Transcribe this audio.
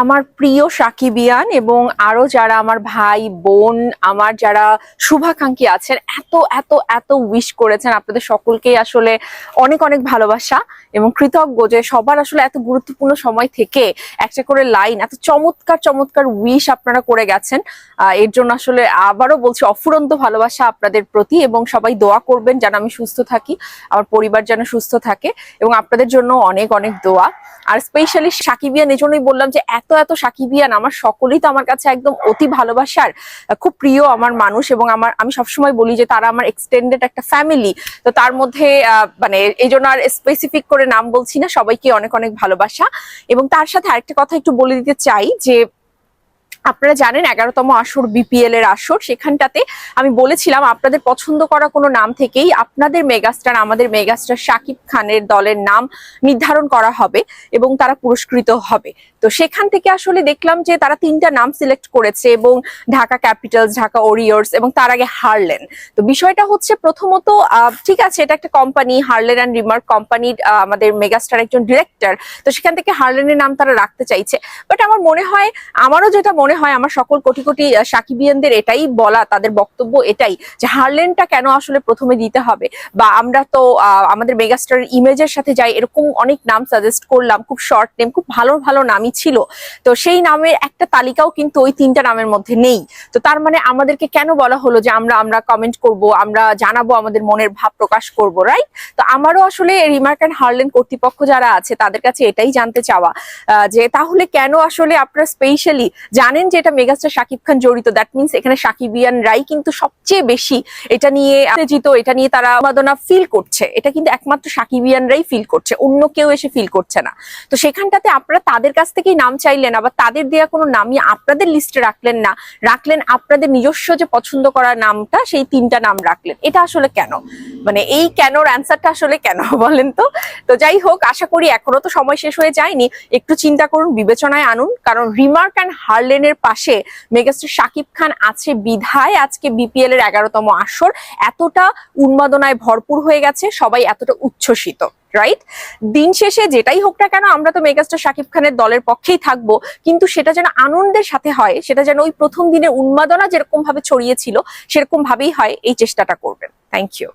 আমার প্রিয় সাকিবিয়ান এবং আরও যারা আমার ভাই, বোন, আমার যারা শুভাকাঙ্ক্ষী আছেন, এত এত এত উইশ করেছেন আপনাদের সকলকেই আসলে অনেক অনেক ভালোবাসা এবং কৃতজ্ঞ যে সবার আসলে এত গুরুত্বপূর্ণ সময় থেকে একটা করে লাইন এত চমৎকার চমৎকার উইশ আপনারা করে গেছেন। এর জন্য আসলে আবারও বলছি অফুরন্ত ভালোবাসা আপনাদের প্রতি এবং সবাই দোয়া করবেন যেন আমি সুস্থ থাকি, আমার পরিবার যেন সুস্থ থাকে এবং আপনাদের জন্য অনেক অনেক দোয়া। আর স্পেশালি সাকিবিয়ান এই জন্যই বললাম যে এত এত সাকিবিয়ান, আমার সকলেই তো আমার কাছে একদম অতি ভালোবাসার খুব প্রিয় আমার মানুষ এবং আমার, আমি সবসময় বলি যে তারা আমার এক্সটেন্ডেড একটা ফ্যামিলি তো তার মধ্যে মানে এই জন্য আর স্পেসিফিক করে নাম বলছি না, সবাইকে অনেক অনেক ভালোবাসা। এবং তার সাথে আরেকটা কথা একটু বলে দিতে চাই যে আপনারা জানেন, এগারোতম আসর বিপিএল এর আসর। সেখানটাতে আমি বলেছিলাম, আপনাদের পছন্দ করা কোনো নাম থেকেই আপনাদের মেগাস্টার, আমাদের মেগাস্টার শাকিব খানের দলের নাম নির্ধারণ করা হবে এবং তারা পুরস্কৃত হবে। তো সেখান থেকে আসলে দেখলাম যে তারা তিনটা নাম সিলেক্ট করেছে এবং ঢাকা ক্যাপিটালস, ঢাকা ওরিয়র্স এবং তার আগে হারলেন। তো বিষয়টা হচ্ছে প্রথমত ঠিক আছে, এটা একটা কোম্পানি হারলেন অ্যান্ড রিমার্ক কোম্পানির আমাদের মেগাস্টার একজন ডিরেক্টর তো সেখান থেকে হারলেনের নাম তারা রাখতে চাইছে। বাট আমার মনে হয়, আমারও যেটা মনে হয় আমার সকল কোটি কোটি সাকিবিয়ানদের এটাই বলা, তাদের বক্তব্য এটাই যে হারলেনটা কেন আসলে প্রথমে দিতে হবে? বা আমরা তো আমাদের মেগাস্টারের ইমেজের সাথে যাই, এরকম অনেক নাম সাজেস্ট করলাম, খুব শর্ট নেম খুব ভালো ভালো নামই ছিল। তো সেই নামের একটা তালিকাও কিন্তু ওই তিনটা নামের মধ্যে নেই। তো তার মানে আমাদেরকে কেন বলা হলো যে আমরা আমরা কমেন্ট করব, আমরা জানাব আমাদের মনের ভাব প্রকাশ করব রাইট তো আমারও আসলে রিমার্ক অ্যান্ড হারলেন কর্তৃপক্ষ যারা আছে, তাদের কাছে এটাই জানতে চাওয়া। যে তাহলে কেন আসলে আপনারা স্পেশালি জানেন যে এটা মেগাস্টার শাকিব খান জড়িত। দ্যাট মিনস এখানে সাকিবিয়ানরাই কিন্তু সবচেয়ে বেশি এটা নিয়ে এটা নিয়ে তারা উন্মাদনা ফিল করছে। এটা কিন্তু একমাত্র সাকিবিয়ানরাই ফিল করছে, অন্য কেউ এসে ফিল করছে না। তো সেখানটাতে আপনারা তাদের কাছ থেকেই নাম চাইলেন, আবার তাদের দেয়া কোনো নামই আপনাদের লিস্টে রাখলেন না। রাখলেন আপনাদের নিজস্ব যে পছন্দ করা নামটা, সেই তিনটা নাম রাখলেন। এটা আসলে কেন? মানে এই কেনর অ্যান্সারটা আসলে কেন বলেন তো? তো যাই হোক, আশা করি এখনও তো সময় শেষ হয়ে যায়নি। একটু চিন্তা করুন, বিবেচনায় আনুন। কারণ রিমার্ক অ্যান্ড হারলেনের পাশে মেগাস্টার শাকিব খান আছে বিধায় আজকে বিপিএল এর এগারোতম আসর। এতটা উন্মাদনায় ভরপুর হয়ে গেছে, সবাই এতটা উচ্ছ্বসিত রাইট দিন শেষে যেটাই হোক না কেন, আমরা তো মেগাস্টার শাকিব খানের দলের পক্ষেই থাকব। কিন্তু সেটা যেন আনন্দের সাথে হয়, সেটা যেন ওই প্রথম দিনের উন্মাদনা যেরকম ভাবে ছড়িয়েছিল সেরকম ভাবেই হয়, এই চেষ্টাটা করবেন। Thank you